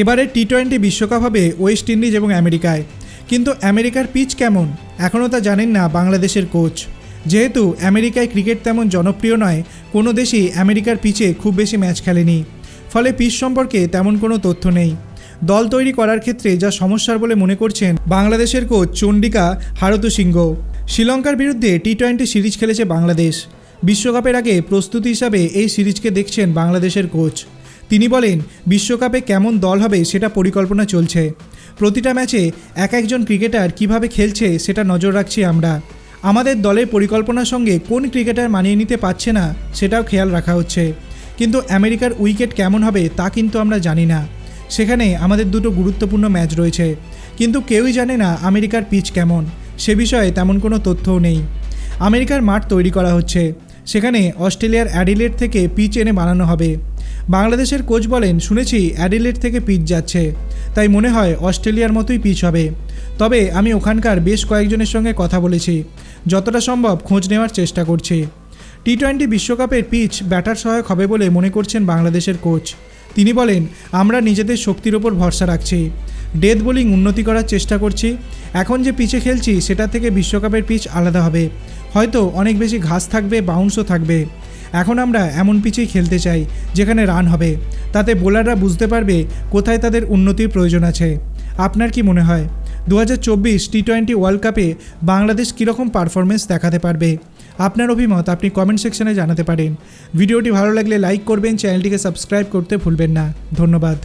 এবারে T twenty বিশ্বকাপ হবে ওয়েস্ট ইন্ডিজ এবং আমেরিকায়। কিন্তু আমেরিকার পিচ কেমন? এখনও তা জানেন না বাংলাদেশের কোচ যেহেতু আমেরিকায় ক্রিকেট তেমন জনপ্রিয় নয়, কোনো দেশই আমেরিকার পিচে খুব বেশি ম্যাচ খেলেনি। ফলে পিচ সম্পর্কে তেমন কোনো তথ্য নেই। দল তৈরি করার ক্ষেত্রে যা সমস্যার বলে মনে করছেন বাংলাদেশের কোচ চণ্ডিকা হারতু সিংহ শ্রীলঙ্কার বিরুদ্ধে টি টোয়েন্টি সিরিজ খেলেছে বাংলাদেশ। বিশ্বকাপের আগে প্রস্তুতি হিসাবে এই সিরিজকে দেখছেন বাংলাদেশের কোচ তিনি বলেন, বিশ্বকাপে কেমন দল হবে সেটা পরিকল্পনা চলছে। প্রতিটা ম্যাচে এক একজন ক্রিকেটার কীভাবে খেলছে সেটা নজর রাখছি আমরা। আমাদের দলের পরিকল্পনার সঙ্গে কোন ক্রিকেটার মানিয়ে নিতে পারছে না সেটাও খেয়াল রাখা হচ্ছে। কিন্তু আমেরিকার উইকেট কেমন হবে তা কিন্তু আমরা জানি না। সেখানে আমাদের দুটো গুরুত্বপূর্ণ ম্যাচ রয়েছে। কিন্তু কেউই জানে না আমেরিকার পিচ কেমন। সে বিষয়ে তেমন কোনো তথ্যও নেই। আমেরিকার মাঠ তৈরি করা হচ্ছে। সেখানে অস্ট্রেলিয়ার অ্যাডিলেট থেকে পিচ এনে বানানো হবে। বাংলাদেশের কোচ বলেন, শুনেছি অ্যাডিলেট থেকে পিচ যাচ্ছে, তাই মনে হয় অস্ট্রেলিয়ার মতোই পিচ হবে। তবে আমি ওখানকার বেশ কয়েকজনের সঙ্গে কথা বলেছি, যতটা সম্ভব খোঁজ নেওয়ার চেষ্টা করছি। টি টোয়েন্টি বিশ্বকাপের পিচ ব্যাটার সহায়ক হবে বলে মনে করছেন বাংলাদেশের কোচ। তিনি বলেন, আমরা নিজেদের শক্তির ওপর ভরসা রাখছি। ডেথ বোলিং উন্নতি করার চেষ্টা করছি। এখন যে পিচে খেলছি, সেটা থেকে বিশ্বকাপের পিচ আলাদা হবে। হয়তো অনেক বেশি ঘাস থাকবে বাউন্সও থাকবে। এখন আমরা এমন পিচেই খেলতে চাই, যেখানে রান হবে। তাতে বোলাররা বুঝতে পারবে কোথায় তাদের উন্নতির প্রয়োজন আছে। আপনার কি মনে হয়? দু হাজার চব্বিশ টি টোয়েন্টি ওয়ার্ল্ড কাপে বাংলাদেশ কীরকম পারফরমেন্স দেখাতে পারবে? আপনার অভিমত আপনি কমেন্ট সেকশনে জানাতে পারেন। ভিডিওটি ভালো লাগলে লাইক করবেন চ্যানেলটিকে সাবস্ক্রাইব করতে ভুলবেন না। ধন্যবাদ।